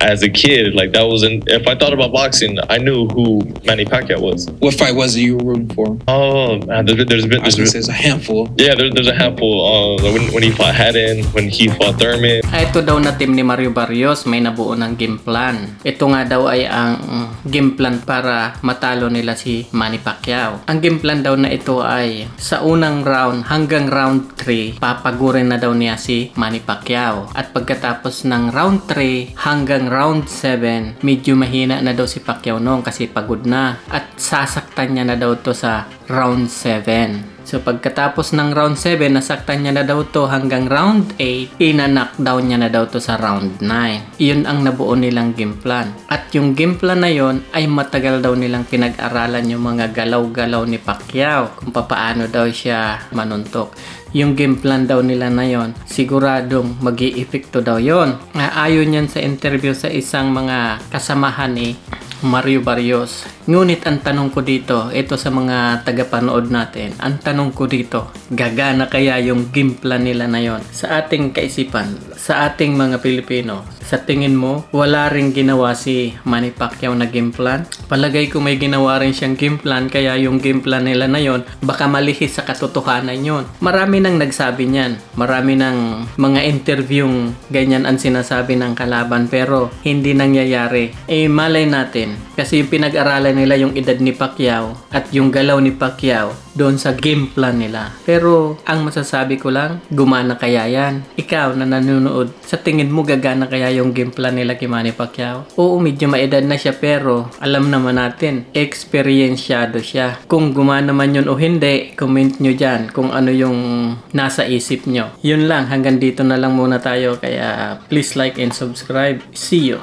As a kid, like that wasn't. If I thought about boxing, I knew who Manny Pacquiao was. What fight was it you were rooting for? Oh man, there's been, there's been, I was there's been say it's a handful. yeah, there, there's a handful. Uh, when when he fought Haddon, when he fought Thurman. Ah, Ito daw na team ni Mario Barrios may nabuo ng game plan. Ito nga daw ay ang game plan para matalo nila si Manny Pacquiao. Ang game plan daw na ito ay sa unang round hanggang round 3 papagurin na daw niya si Manny Pacquiao. At pagkatapos ng round 3 hanggang round 7 medyo mahina na daw si Pacquiao noon kasi pagod na. At sasaktan niya na daw to sa round 7. So pagkatapos ng round 7, nasaktan niya na daw to hanggang round 8, ina-knockdown niya na daw to sa round 9. Iyon ang nabuo nilang game plan. At yung game plan na yon ay matagal daw nilang pinag-aralan yung mga galaw-galaw ni Pacquiao kung papaano daw siya manuntok. Yung game plan daw nila na yon, siguradong mag epekto daw yon. Ayon yan sa interview sa isang mga kasamahan ni Mario Barrios. Ngunit ang tanong ko dito, ito sa mga tagapanood natin, ang tanong ko dito, gagana kaya yung game plan nila na yon sa ating kaisipan, sa ating mga Pilipino? Sa tingin mo, wala ring ginawa si Manny Pacquiao na game plan? Palagay ko may ginawa rin siyang game plan, kaya yung game plan nila na yon baka malihis sa katotohanan yon. Marami nang nagsabi niyan. Marami nang mga interviewing ganyan ang sinasabi ng kalaban pero hindi nangyayari. Eh malay natin kasi yung pinag-aralan nila yung edad ni Pacquiao at yung galaw ni Pacquiao doon sa game plan nila. Pero ang masasabi ko lang, gumana kaya yan. Ikaw na nanonood, sa tingin mo gagana kaya yung game plan nila kay Manny Pacquiao? Oo, medyo maedad na siya pero alam naman natin, experienciado siya. Kung gumana man yun o hindi, comment nyo dyan kung ano yung nasa isip nyo. Yun lang, hanggang dito na lang muna tayo kaya please like and subscribe. See you!